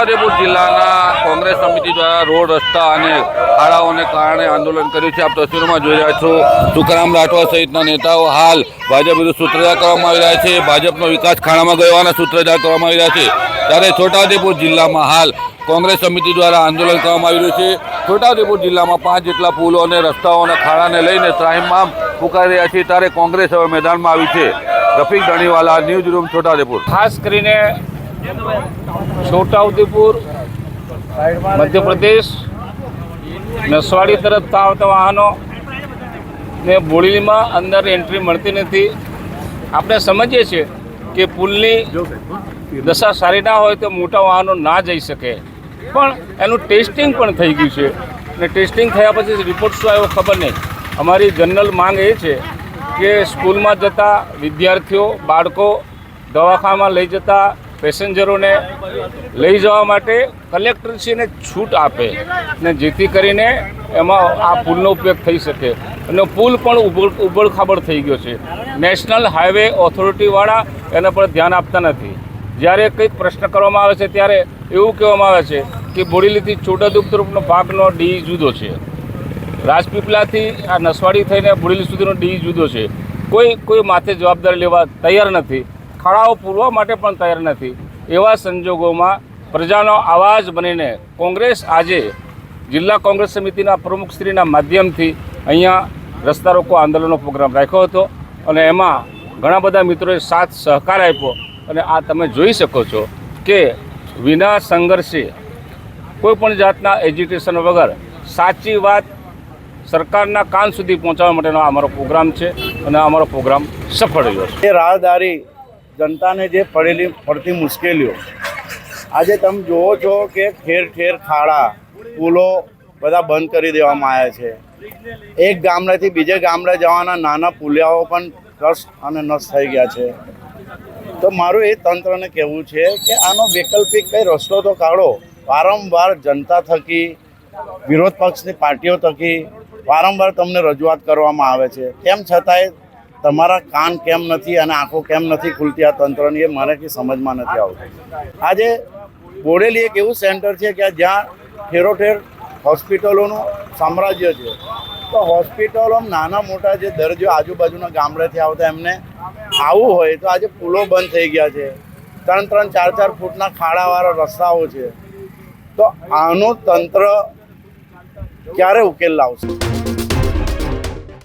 છોટાઉદેપુર જિલ્લાના કોંગ્રેસ સમિતિ દ્વારા રોડ, રસ્તા અને ખાડાઓને કારણે આંદોલન કર્યું છે. આપ તસવીરમાં જોઈ રહ્યા છો, સુખરામ રાઠવા સહિતના નેતાઓ હાલ ભાજપ વિરુદ્ધ સૂત્રધાર કરવામાં આવી રહ્યા છે. ભાજપનો વિકાસ ખાણામાં ગયો હોવાના સૂત્રધાર કરવામાં આવી રહ્યા છે. ત્યારે છોટાઉદેપુર જિલ્લામાં હાલ કોંગ્રેસ સમિતિ દ્વારા આંદોલન કરવામાં આવી રહ્યું છે. છોટાઉદેપુર જિલ્લામાં પાંચ જેટલા પુલો અને રસ્તાઓ અને ખાડાને લઈને ત્રાહિમામ પુકારી રહ્યા છે. ત્યારે કોંગ્રેસ હવે મેદાનમાં આવી છે. Rafiq Dhaniwala, news room, Chhota Udepur. ખાસ કરીને છોટાઉદેપુર, મધ્યપ્રદેશ નસવાડી તરફ આવતા વાહનો ને બોડેલીમાં અંદર એન્ટ્રી મળતી નથી. આપણે સમજીએ છીએ કે પુલની દશા સારી ના હોય તો મોટા વાહનો ના જઈ શકે. પણ એનું ટેસ્ટિંગ પણ થઈ ગયું છે. ને ટેસ્ટિંગ થયા પછી રિપોર્ટ શું આવ્યો ખબર નહીં. અમારી જનરલ માંગ એ છે કે સ્કૂલમાં જતા વિદ્યાર્થીઓ, બાળકો દવાખાનામાં લઈ જતા પેસેન્જરોને લઈ જવા માટે કલેક્ટરશ્રીને છૂટ આપે ને જેથી કરીને એમાં આ પુલનો ઉપયોગ થઈ શકે. અને પુલ પણ ઉબડ ઉબડખાબડ થઈ ગયો છે. નેશનલ હાઈવે ઓથોરિટીવાળા એના પર ધ્યાન આપતા નથી. જ્યારે કંઈક પ્રશ્ન કરવામાં આવે છે ત્યારે એવું કહેવામાં આવે છે કે બોડીલીથી ચોટાદુપ તરફનો ભાગનો ડી જુદો છે. રાજપીપળાથી આ નસવાડી થઈને બોડીલી સુધીનો ડી જુદો છે. કોઈ કોઈ માથે જવાબદારી લેવા તૈયાર નથી. ખાડાઓ પૂરવા માટે પણ તૈયાર નથી. એવા સંજોગોમાં પ્રજાનો અવાજ બનીને કોંગ્રેસ આજે જિલ્લા કોંગ્રેસ સમિતિના પ્રમુખશ્રીના માધ્યમથી અહીંયા રસ્તા રોકો આંદોલનનો પ્રોગ્રામ રાખ્યો હતો અને એમાં ઘણા બધા મિત્રોએ સાથ સહકાર આપ્યો. અને આ તમે જોઈ શકો છો કે વિના સંઘર્ષે કોઈ પણ જાતના એજ્યુકેશન વગર સાચી વાત સરકારના કાન સુધી પહોંચાડવા માટેનો અમારો પ્રોગ્રામ છે અને અમારો પ્રોગ્રામ સફળ રહ્યો છે. રાહદારી જનતાને જે પડેલી, પડતી મુશ્કેલીઓ. આજે તમે જુઓ છો કે ઠેર ઠેર ખાડા, પુલો બધા બંધ કરી દેવામાં આવ્યા છે. એક ગામડેથી બીજે ગામડે જવાના નાના પુલિયાઓ પણ કષ્ટ અને નષ્ટ થઈ ગયા છે. તો મારું એ તંત્રને કહેવું છે કે આનો વૈકલ્પિક કંઈ રસ્તો તો કાઢો. વારંવાર જનતા થકી, વિરોધ પક્ષની પાર્ટીઓ થકી વારંવાર તમને રજૂઆત કરવામાં આવે છે. તેમ છતાંય તમારા કાન કેમ નથી અને આંખો કેમ નથી ખુલતી આ તંત્રની એ મને કંઈ સમજમાં નથી આવતું. આજે બોડેલી એક એવું સેન્ટર છે કે જ્યાં ઠેરોઠેર હોસ્પિટલોનું સામ્રાજ્ય છે. તો હોસ્પિટલો નાના મોટા જે દર્દીઓ આજુબાજુના ગામડેથી આવતા એમને આવવું હોય તો આજે પુલો બંધ થઈ ગયા છે. ત્રણ ત્રણ, ચાર ચાર ફૂટના ખાડાવાળા રસ્તાઓ છે. તો આનું તંત્ર ક્યારે ઉકેલ લાવશે?